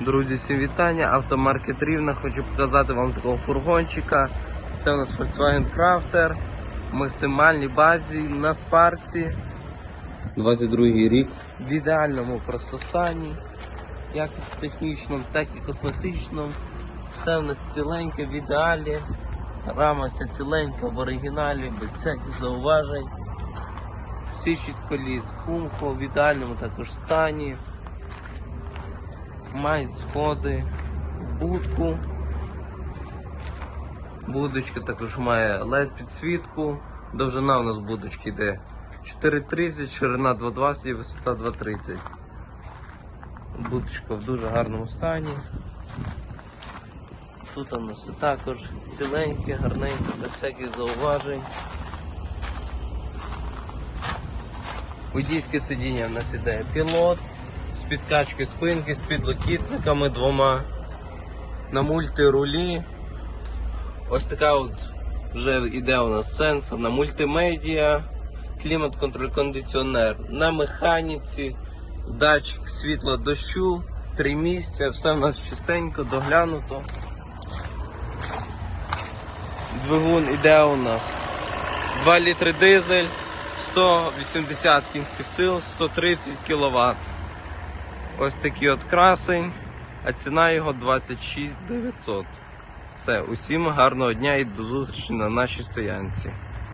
Друзі, всім вітання. Автомаркет Рівна. Хочу показати вам такого фургончика. Це у нас Volkswagen Crafter. В максимальній базі на спарці. 22 рік. В ідеальному просто стані. Як технічному, так і косметичному. Все в нас ціленьке в ідеалі. Рама вся ціленька в оригіналі, без всяких зауважень. Всі шість коліс, кумхо в ідеальному також стані мають сходи, будку. Будочка також має LED підсвітку. Довжина у нас будочки йде 4,30, ширина 2,20 і висота 2,30. Будочка в дуже гарному стані. Тут у нас також ціленьке, гарненьке, без всяких зауважень. Водійське сидіння в нас іде пілот з підкачки спинки, з підлокітниками двома. На мультирулі. Ось така от вже йде у нас сенсор на мультимедіа, клімат-контроль кондиціонер на механіці, датчик світла дощу, три місця, все в нас чистенько, доглянуто. Двигун іде у нас 2 літри дизель, 180 кінських сил, 130 кВт. Ось такий от красень, а ціна його 26 900. Все, усім гарного дня і до зустрічі на нашій стоянці.